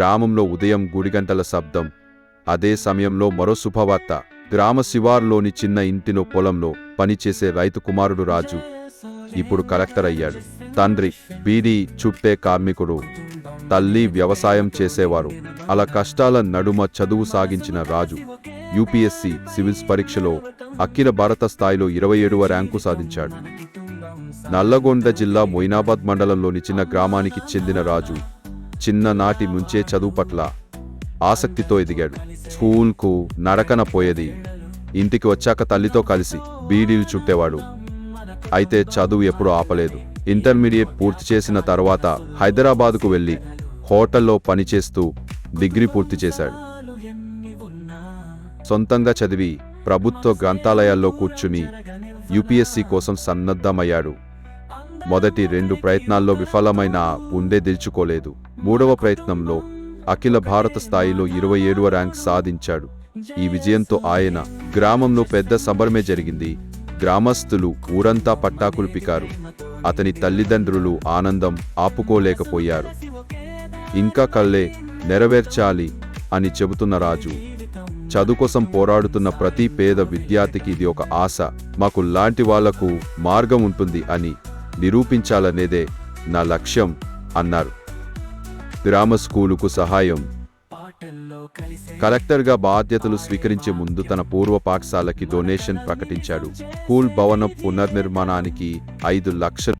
గ్రామంలో ఉదయం గుడిగంటల శబ్దం అదే సమయంలో మరో శుభవార్త. గ్రామ శివార్లోని చిన్న ఇంటిలో పొలంలో పనిచేసే రైతు కుమారుడు రాజు ఇప్పుడు కలెక్టర్ అయ్యాడు. తండ్రి బీడీ చుట్టే కార్మికుడు తల్లి వ్యవసాయం చేసేవారు. అలా కష్టాల నడుమ చదువు సాగించిన రాజు యూపీఎస్సి సివిల్స్ పరీక్షలో అఖిల భారత స్థాయిలో ఇరవై ఏడవ ర్యాంకు సాధించాడు. నల్లగొండ జిల్లా మొయినాబాద్ మండలంలోని చిన్న గ్రామానికి చెందిన రాజు చిన్ననాటి నుంచే చదువు పట్ల ఆసక్తితో ఎదిగాడు. స్కూల్కు నడకన పోయేది ఇంటికి వచ్చాక తల్లితో కలిసి బీడీలు చుట్టేవాడు. అయితే చదువు ఎప్పుడూ ఆపలేదు. ఇంటర్మీడియట్ పూర్తి చేసిన తర్వాత హైదరాబాదుకు వెళ్ళి హోటల్లో పనిచేస్తూ డిగ్రీ పూర్తి చేశాడు. సొంతంగా చదివి ప్రభుత్వ గ్రంథాలయాల్లో కూర్చుని యూపీఎస్సీ కోసం సన్నద్ధమయ్యాడు. మొదటి రెండు ప్రయత్నాల్లో విఫలమైన గుండె దిల్చుకోలేదు. మూడవ ప్రయత్నంలో అఖిల భారత స్థాయిలో ఇరవై ఏడవ ర్యాంక్ సాధించాడు. ఈ విజయంతో ఆయన గ్రామంలో పెద్ద సంబరమే జరిగింది. గ్రామస్తులు ఊరంతా పట్టాకులు పికారు. అతని తల్లిదండ్రులు ఆనందం ఆపుకోలేకపోయారు. ఇంకా కళ్ళే నెరవేర్చాలి అని చెబుతున్న రాజు చదువు కోసం పోరాడుతున్న ప్రతి పేద విద్యార్థికి ఇది ఒక ఆశ. మాకు లాంటి వాళ్ళకు మార్గం ఉంటుంది అని నిరూపించాలనేదే నా లక్ష్యం అన్నారు. గ్రామ స్కూలుకు సహాయం. కలెక్టర్గా బాధ్యతలు స్వీకరించే ముందు తన పూర్వ పాఠశాలకి డొనేషన్ ప్రకటించాడు. స్కూల్ భవనం పునర్నిర్మాణానికి ఐదు లక్షలు